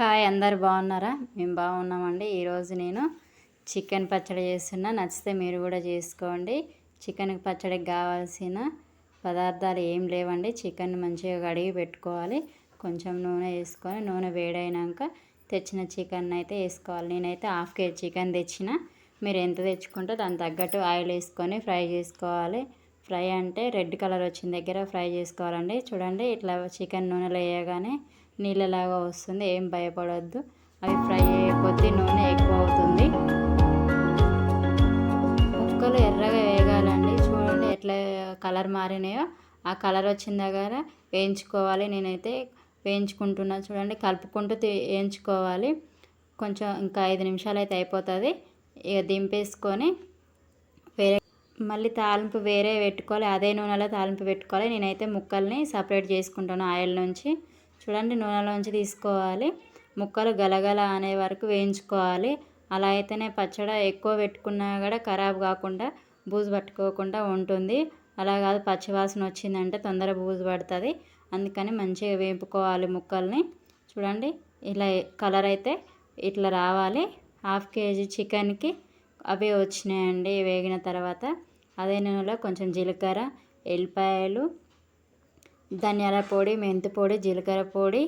Hi అందరు బాగున్నారా? మేము బాగున్నామండి. ఈరోజు నేను చికెన్ పచ్చడి చేస్తున్నా. నచ్చితే మీరు కూడా చేసుకోండి. చికెన్ పచ్చడికి కావాల్సిన పదార్థాలు ఏం లేవండి. చికెన్ మంచిగా కడిగి పెట్టుకోవాలి. కొంచెం నూనె వేసుకొని నూనె వేడైనాక తెచ్చిన చికెన్ అయితే వేసుకోవాలి. నేనైతే హాఫ్ కేజీ చికెన్ తెచ్చిన. మీరు ఎంత తెచ్చుకుంటే దాని తగ్గట్టు ఆయిల్ వేసుకొని ఫ్రై చేసుకోవాలి. ఫ్రై అంటే రెడ్ కలర్ వచ్చిన దగ్గర ఫ్రై చేసుకోవాలండి. చూడండి ఇట్లా చికెన్ నూనెలో వేయగానే నీళ్ళలాగా వస్తుంది ఏం భయపడవద్దు అవి ఫ్రై అయ్యే కొద్దీ నూనె ఎక్కువ అవుతుంది ముక్కలు ఎర్రగా వేగాలండి. చూడండి ఎట్లా కలర్ మారినాయో. ఆ కలర్ వచ్చిన దగ్గర వేయించుకోవాలి. నేనైతే వేయించుకుంటున్నా. చూడండి కలుపుకుంటూ వేయించుకోవాలి. కొంచెం ఇంకా ఐదు నిమిషాలు అయితే అయిపోతుంది. ఇక దింపేసుకొని వేరే మళ్ళీ తాలింపు వేరే పెట్టుకోవాలి. అదే నూనెలో తాలింపు పెట్టుకోవాలి. నేనైతే ముక్కల్ని సపరేట్ చేసుకుంటాను ఆయిల్ నుంచి. చూడండి నూనెలోంచి తీసుకోవాలి. ముక్కలు గలగల అనే వరకు వేయించుకోవాలి. అలా అయితేనే పచ్చడి ఎక్కువ పెట్టుకున్నా కూడా ఖరాబ్ కాకుండా బూజు పట్టుకోకుండా ఉంటుంది. అలా కాదు పచ్చివాసన వచ్చిందంటే తొందర బూజు పడుతుంది. అందుకని మంచిగా వేపుకోవాలి ముక్కల్ని. చూడండి ఇలా కలర్ అయితే ఇట్లా రావాలి. హాఫ్ కేజీ చికెన్కి అవి వచ్చినాయండి వేగిన తర్వాత. అదే నూనెలో కొంచెం జీలకర్ర ఎల్లిపాయలు ధనియాల పొడి మెంతి పొడి జీలకర్ర పొడి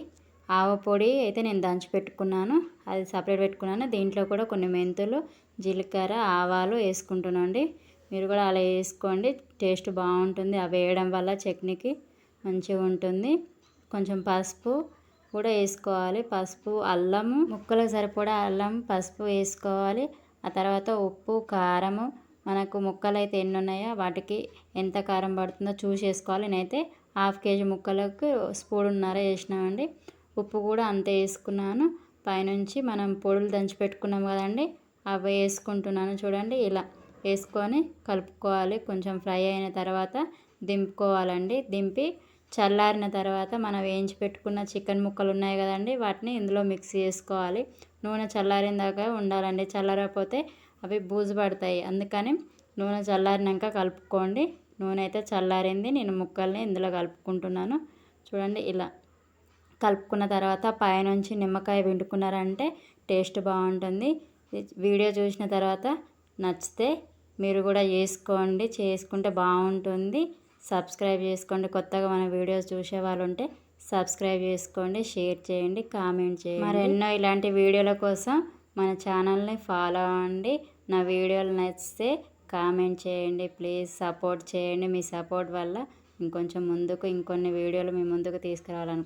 ఆవ పొడి అయితే నేను దంచి పెట్టుకున్నాను. అది సపరేట్ పెట్టుకున్నాను. దీంట్లో కూడా కొన్ని మెంతులు జీలకర్ర ఆవాలు వేసుకుంటున్నాండి మీరు కూడా అలా వేసుకోండి. టేస్ట్ బాగుంటుంది. అవి వేయడం వల్ల చట్నీకి మంచిగా ఉంటుంది. కొంచెం పసుపు కూడా వేసుకోవాలి. పసుపు అల్లము ముక్కలకు సరిపడా అల్లం పసుపు వేసుకోవాలి. ఆ తర్వాత ఉప్పు కారము. మనకు ముక్కలు అయితే ఎన్ని ఉన్నాయో వాటికి ఎంత కారం పడుతుందో చూసి వేసుకోవాలి నేనైతే హాఫ్ కేజీ ముక్కలకు స్పూడున్నర వేసినామండి. ఉప్పు కూడా అంతే వేసుకున్నాను. పైనుంచి మనం పొడులు దంచి పెట్టుకున్నాం కదండి అవి వేసుకుంటున్నాను చూడండి ఇలా. వేసుకొని కలుపుకోవాలి. కొంచెం ఫ్రై అయిన తర్వాత దింపుకోవాలండి. దింపి చల్లారిన తర్వాత మనం వేయించి పెట్టుకున్న చికెన్ ముక్కలు ఉన్నాయి కదండి వాటిని ఇందులో మిక్స్ చేసుకోవాలి. నూనె చల్లారిన దాకా ఉండాలండి. చల్లారకపోతే అవి బూజు పడతాయి. అందుకని నూనె చల్లారినాక కలుపుకోండి. నూనె అయితే చల్లారింది. నేను ముక్కల్ని ఇందులో కలుపుకుంటున్నాను. చూడండి ఇలా కలుపుకున్న తర్వాత పైనుంచి నిమ్మకాయ పిండుకున్నారంటే టేస్ట్ బాగుంటుంది. వీడియో చూసిన తర్వాత నచ్చితే మీరు కూడా చేసుకోండి. చేసుకుంటే బాగుంటుంది. సబ్స్క్రైబ్ చేసుకోండి. కొత్తగా మన వీడియోస్ చూసే వాళ్ళు ఉంటే సబ్స్క్రైబ్ చేసుకోండి. షేర్ చేయండి. కామెంట్ చేయండి. మరి ఎన్నో ఇలాంటి వీడియోల కోసం మన ఛానల్ని ఫాలో అవ్వండి. నా వీడియోలు నచ్చితే కామెంట్ చేయండి ప్లీజ్ సపోర్ట్ చేయండి. మీ సపోర్ట్ వల్ల ఇంకొంచెం ముందుకు ఇంకొన్ని వీడియోలు మీ ముందుకు తీసుకురావాలను